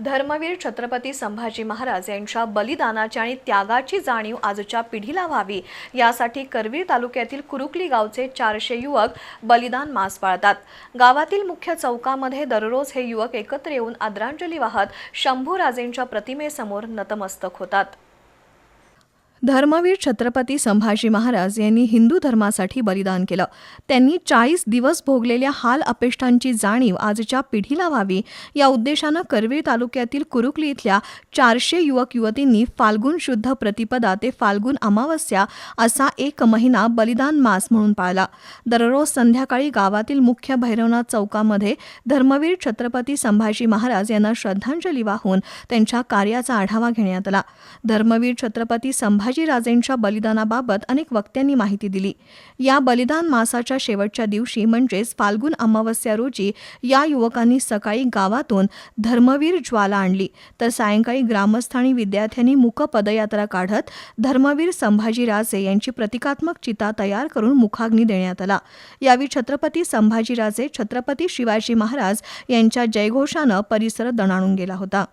धर्मवीर छत्रपती संभाजी महाराज यांच्या बलिदानाची आणि त्यागाची जाणीव आजच्या पिढीला व्हावी. यासाठी करवीर तालुक्यातील कुरुकली गावचे चारशे युवक बलिदान मास पाळतात. गावातील मुख्य चौकामध्ये दररोज हे युवक एकत्र येऊन आदरांजली वाहत शंभूराजेंच्या प्रतिमेसमोर नतमस्तक होतात. धर्मवीर छत्रपती संभाजी महाराज यांनी हिंदू धर्मासाठी बलिदान केलं. त्यांनी चाळीस दिवस भोगलेल्या हाल अपेष्टांची जाणीव आजच्या पिढीला व्हावी या उद्देशानं करवीर तालुक्यातील कुरुकली इथल्या चारशे युवक युवतींनी फाल्गुन शुद्ध प्रतिपदा ते फाल्गुन अमावस्या असा एक महिना बलिदान मास म्हणून पाळला. दररोज संध्याकाळी गावातील मुख्य भैरवनाथ चौकामध्ये धर्मवीर छत्रपती संभाजी महाराज यांना श्रद्धांजली वाहून त्यांच्या कार्याचा आढावा घेण्यात आला. धर्मवीर छत्रपती संभाजीराजेंच्या बलिदानाबाबत अनेक वक्त्यांनी माहिती दिली. या बलिदान मासाच्या शेवटच्या दिवशी म्हणजेच फाल्गुन अमावस्या रोजी या युवकांनी सकाळी गावातून धर्मवीर ज्वाला आणली. तर सायंकाळी ग्रामस्थ आणि विद्यार्थ्यांनी मुख पदयात्रा काढत धर्मवीर संभाजीराजे यांची प्रतिकात्मक चिता तयार करून मुखाग्नी देण्यात आला. यावेळी छत्रपती संभाजीराजे छत्रपती शिवाजी महाराज यांच्या जयघोषानं परिसर दणाणून गेला होता.